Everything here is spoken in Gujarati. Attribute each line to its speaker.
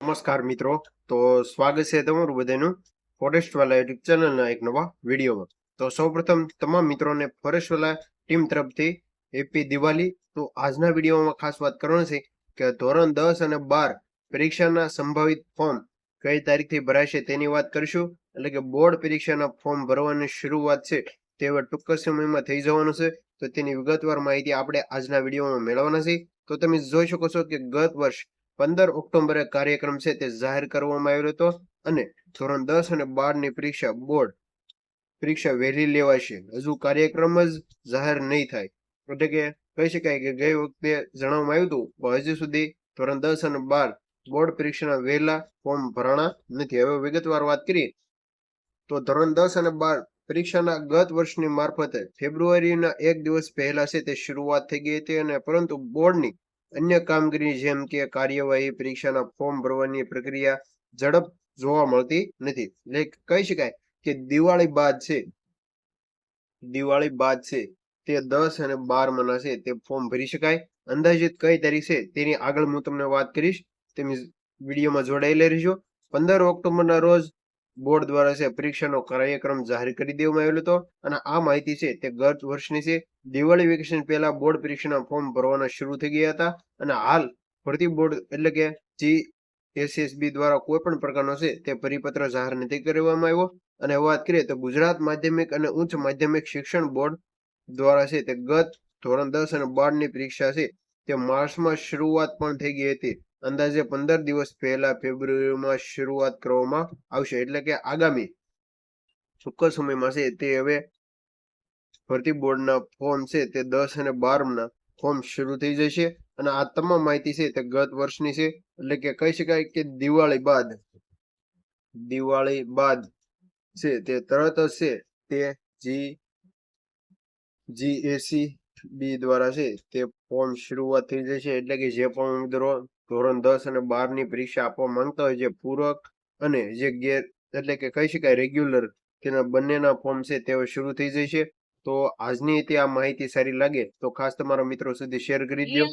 Speaker 1: નમસ્કાર મિત્રો. તો સ્વાગત છે તમારું બધાનું ફોરેસ્ટ વાલા યુટ્યુબ ચેનલના એક નવા વિડીયોમાં. તો સૌપ્રથમ તમામ મિત્રોને ફોરેસ્ટ વાલા ટીમ તરફથી હેપી દિવાળી તો આજના વિડીયોમાં ખાસ વાત કરવાની છે કે ધોરણ દસ અને બાર પરીક્ષાના સંભવિત ફોર્મ કઈ તારીખથી ભરાશે તેની વાત કરીશું. એટલે કે બોર્ડ પરીક્ષાના ફોર્મ ભરવાની શરૂઆત છે તે હવે ટૂંક સમયમાં થઈ જવાનું છે. તો તેની વિગતવાર માહિતી આપણે આજના વિડીયોમાં મેળવવાના છે. તો તમે જોઈ શકો છો કે ગત વર્ષ પંદર ઓક્ટોબરે કાર્યક્રમ છે તે જાહેર કરવામાં આવ્યો હતો અને ધોરણ દસ અને બારની પરીક્ષા બોર્ડ પરીક્ષા વહેલી લેવાશે હજુ કાર્યક્રમ જ જાહેર નહીં થાય. એટલે કે કહી શકાય કે ગઈ વખતે જણાવવામાં આવ્યું હતું, પણ હજુ સુધી ધોરણ દસ અને બાર બોર્ડ પરીક્ષાના વહેલા ફોર્મ ભરાણા નથી. હવે વિગતવાર વાત કરીએ તો ધોરણ દસ અને બાર પરીક્ષાના ગત વર્ષની મારફતે ફેબ્રુઆરીના એક દિવસ પહેલા છે તે શરૂઆત થઈ ગઈ હતી અને પરંતુ બોર્ડની અન્ય કામગીરી જેમ કે કાર્યવાહી, પરીક્ષાના ફોર્મ ભરવાની પ્રક્રિયા ઝડપ જોવા મળતી નથી. એટલે કહી શકાય કે દિવાળી બાદ છે. દિવાળી બાદ છે. તે દસ અને બાર મહિના છે. તે ફોર્મ ભરી શકાય. અંદાજિત કઈ તારીખ છે તેની આગળ હું તમને વાત કરીશ. તમે વિડીયોમાં જોડાયેલા રહેજો. પંદર ઓક્ટોબરના રોજ બોર્ડ દ્વારા છે, પરીક્ષાનો કાર્યક્રમ જાહેર કરી દેવામાં આવેલો હતો અને આ માહિતી છે તે ગત વર્ષની છે. દિવાળી વેકેશન પહેલા બોર્ડ પરીક્ષાના ફોર્મ ભરવાના શરૂ થઈ ગયા હતા અને હાલ ભરતી બોર્ડ એટલે કે જી એસએસબી દ્વારા કોઈ પણ પ્રકારનો છે તે પરિપત્ર જાહેર નથી કરવામાં આવ્યો. અને વાત કરીએ તો ગુજરાત માધ્યમિક અને ઉચ્ચ માધ્યમિક શિક્ષણ બોર્ડ દ્વારા છે તે ગત ધોરણ દસ અને બારની પરીક્ષા છે તે માર્ચમાં શરૂઆત પણ થઈ ગઈ હતી. અંદાજે પંદર દિવસ પહેલા ફેબ્રુઆરીમાં શરૂઆત કરવામાં આવશે. એટલે કે આગામી ચોક્કસ સમયમાં છે તે હવે ભરતી બોર્ડના ફોર્મ છે તે દસ અને બારના ફોર્મ શરૂ થઈ જશે અને આ તમામ માહિતી છે તે ગત વર્ષની છે. એટલે કે કહી શકાય કે દિવાળી બાદ દિવાળી બાદ છે તે તરત જ છે તે જી જીએસી બી દ્વારા છે તે ફોર્મ શરૂઆત થઈ જશે. એટલે કે જે પણ ઉમેદવારો ધોરણ દસ અને બારની પરીક્ષા આપવા માંગતા હોય જે પૂરક અને જે ગેર, એટલે કે કહી શકાય રેગ્યુલર તેના બંનેના ફોર્મ છે તેઓ શરૂ થઈ જશે. તો આજની તે આ માહિતી સારી લાગે તો ખાસ તમારા મિત્રો સુધી શેર કરી દો